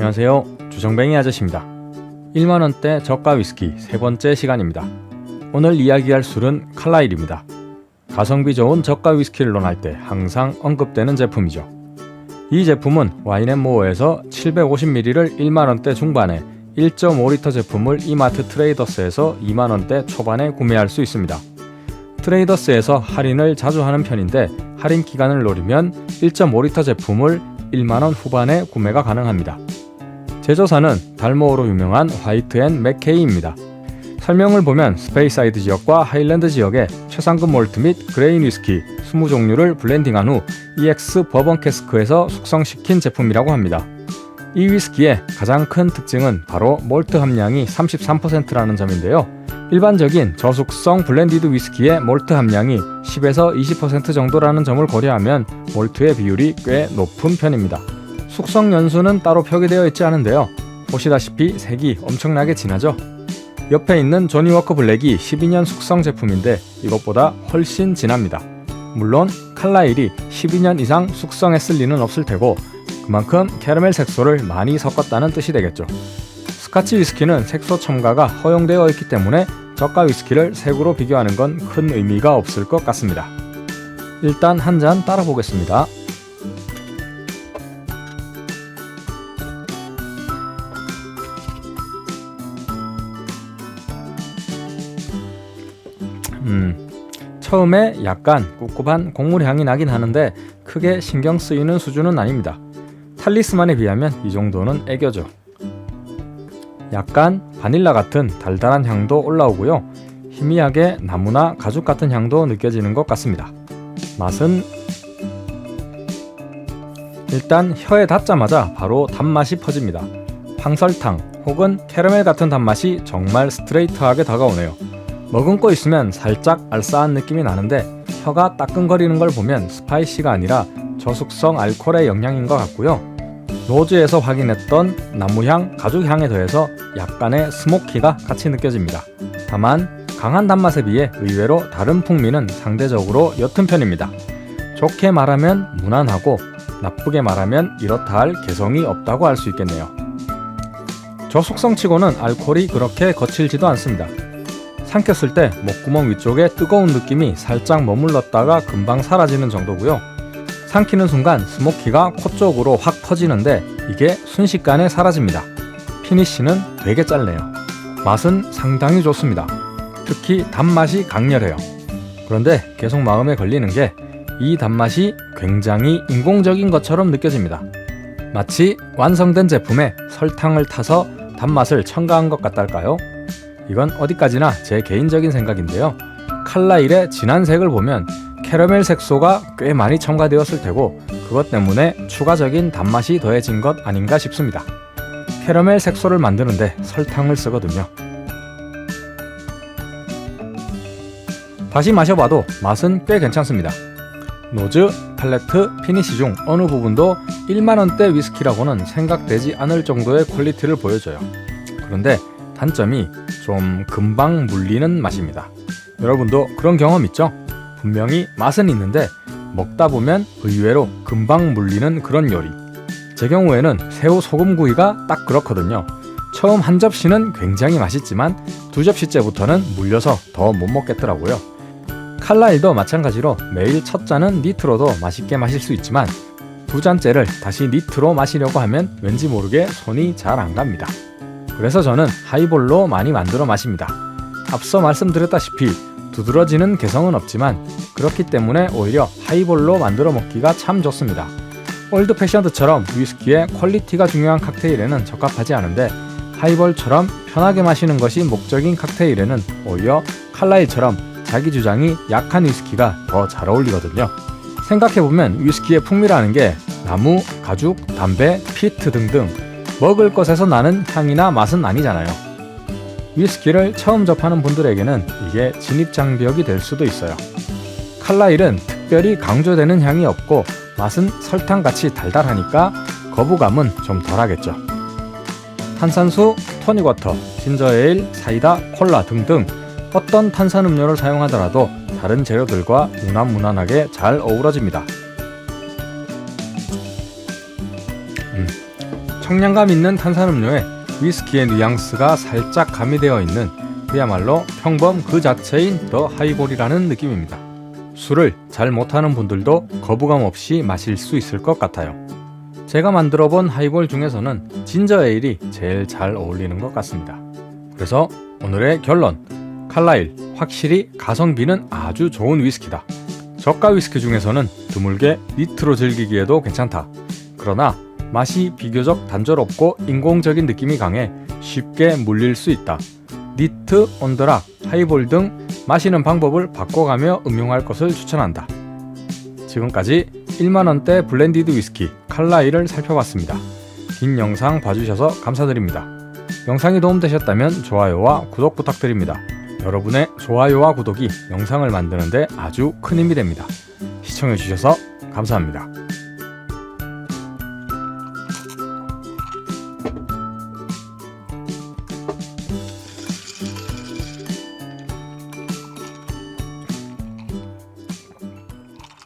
안녕하세요. 주정뱅이 아저씨입니다. 1만원대 저가 위스키 세 번째 시간입니다. 오늘 이야기할 술은 칼라일입니다. 가성비 좋은 저가 위스키를 논할 때 항상 언급되는 제품이죠. 이 제품은 와인앤모어에서 750ml를 1만원대 중반에 1.5리터 제품을 이마트 트레이더스에서 2만원대 초반에 구매할 수 있습니다. 트레이더스에서 할인을 자주 하는 편인데 할인 기간을 노리면 1.5리터 제품을 1만원 후반에 구매가 가능합니다. 제조사는 달모어로 유명한 화이트 앤 맥케이입니다. 설명을 보면 스페이사이드 지역과 하일랜드 지역의 최상급 몰트 및 그레인 위스키 20종류를 블렌딩한 후 EX 버번 캐스크에서 숙성시킨 제품이라고 합니다. 이 위스키의 가장 큰 특징은 바로 몰트 함량이 33%라는 점인데요. 일반적인 저숙성 블렌디드 위스키의 몰트 함량이 10에서 20% 정도라는 점을 고려하면 몰트의 비율이 꽤 높은 편입니다. 숙성 연수는 따로 표기되어 있지 않은데요. 보시다시피 색이 엄청나게 진하죠. 옆에 있는 조니워커 블랙이 12년 숙성 제품인데 이것보다 훨씬 진합니다. 물론 칼라일이 12년 이상 숙성했을 리는 없을 테고 그만큼 캐러멜 색소를 많이 섞었다는 뜻이 되겠죠. 스카치 위스키는 색소 첨가가 허용되어 있기 때문에 저가 위스키를 색으로 비교하는 건 큰 의미가 없을 것 같습니다. 일단 한 잔 따라 보겠습니다. 음, 처음에 약간 꿉꿉한 곡물 향이 나긴 하는데 크게 신경 쓰이는 수준은 아닙니다. 탈리스만에 비하면 이 정도는 애교죠. 약간 바닐라 같은 달달한 향도 올라오고요. 희미하게 나무나 가죽 같은 향도 느껴지는 것 같습니다. 맛은 일단 혀에 닿자마자 바로 단맛이 퍼집니다. 황설탕 혹은 캐러멜 같은 단맛이 정말 스트레이트하게 다가오네요. 머금고 있으면 살짝 알싸한 느낌이 나는데 혀가 따끔거리는 걸 보면 스파이시가 아니라 저숙성 알코올의 영향인 것 같고요. 노즈에서 확인했던 나무향, 가죽향에 더해서 약간의 스모키가 같이 느껴집니다. 다만 강한 단맛에 비해 의외로 다른 풍미는 상대적으로 옅은 편입니다. 좋게 말하면 무난하고 나쁘게 말하면 이렇다 할 개성이 없다고 할 수 있겠네요. 저숙성치고는 알코올이 그렇게 거칠지도 않습니다. 삼켰을 때 목구멍 위쪽에 뜨거운 느낌이 살짝 머물렀다가 금방 사라지는 정도고요. 삼키는 순간 스모키가 코 쪽으로 확 퍼지는데 이게 순식간에 사라집니다. 피니쉬는 되게 짧네요. 맛은 상당히 좋습니다. 특히 단맛이 강렬해요. 그런데 계속 마음에 걸리는 게 이 단맛이 굉장히 인공적인 것처럼 느껴집니다. 마치 완성된 제품에 설탕을 타서 단맛을 첨가한 것 같달까요? 이건 어디까지나 제 개인적인 생각인데요. 칼라일의 진한 색을 보면 캐러멜 색소가 꽤 많이 첨가되었을 테고 그것 때문에 추가적인 단맛이 더해진 것 아닌가 싶습니다. 캐러멜 색소를 만드는데 설탕을 쓰거든요. 다시 마셔봐도 맛은 꽤 괜찮습니다. 노즈, 팔레트, 피니시 중 어느 부분도 1만원대 위스키라고는 생각되지 않을 정도의 퀄리티를 보여줘요. 그런데 단점이 좀 금방 물리는 맛입니다. 여러분도 그런 경험 있죠? 분명히 맛은 있는데 먹다 보면 의외로 금방 물리는 그런 요리. 제 경우에는 새우 소금구이가 딱 그렇거든요. 처음 한 접시는 굉장히 맛있지만 두 접시째부터는 물려서 더 못 먹겠더라고요. 칼라일도 마찬가지로 매일 첫 잔은 니트로도 맛있게 마실 수 있지만 두 잔째를 다시 니트로 마시려고 하면 왠지 모르게 손이 잘 안 갑니다. 그래서 저는 하이볼로 많이 만들어 마십니다. 앞서 말씀드렸다시피 두드러지는 개성은 없지만 그렇기 때문에 오히려 하이볼로 만들어 먹기가 참 좋습니다. 올드 패션드처럼 위스키의 퀄리티가 중요한 칵테일에는 적합하지 않은데 하이볼처럼 편하게 마시는 것이 목적인 칵테일에는 오히려 칼라일처럼 자기 주장이 약한 위스키가 더 잘 어울리거든요. 생각해보면 위스키의 풍미라는 게 나무, 가죽, 담배, 피트 등등 먹을 것에서 나는 향이나 맛은 아니잖아요. 위스키를 처음 접하는 분들에게는 이게 진입장벽이 될 수도 있어요. 칼라일은 특별히 강조되는 향이 없고 맛은 설탕같이 달달하니까 거부감은 좀 덜하겠죠. 탄산수, 토닉워터, 진저에일, 사이다, 콜라 등등 어떤 탄산음료를 사용하더라도 다른 재료들과 무난무난하게 잘 어우러집니다. 청량감 있는 탄산음료에 위스키의 뉘앙스가 살짝 가미되어 있는 그야말로 평범 그 자체인 더 하이볼이라는 느낌입니다. 술을 잘 못하는 분들도 거부감 없이 마실 수 있을 것 같아요. 제가 만들어 본 하이볼 중에서는 진저 에일이 제일 잘 어울리는 것 같습니다. 그래서 오늘의 결론. 칼라일 확실히 가성비는 아주 좋은 위스키다. 저가 위스키 중에서는 드물게 니트로 즐기기에도 괜찮다. 그러나 맛이 비교적 단조롭고 인공적인 느낌이 강해 쉽게 물릴 수 있다. 니트, 온드락, 하이볼 등 마시는 방법을 바꿔가며 응용할 것을 추천한다. 지금까지 1만원대 블렌디드 위스키 칼라일을 살펴봤습니다. 긴 영상 봐주셔서 감사드립니다. 영상이 도움되셨다면 좋아요와 구독 부탁드립니다. 여러분의 좋아요와 구독이 영상을 만드는데 아주 큰 힘이 됩니다. 시청해주셔서 감사합니다.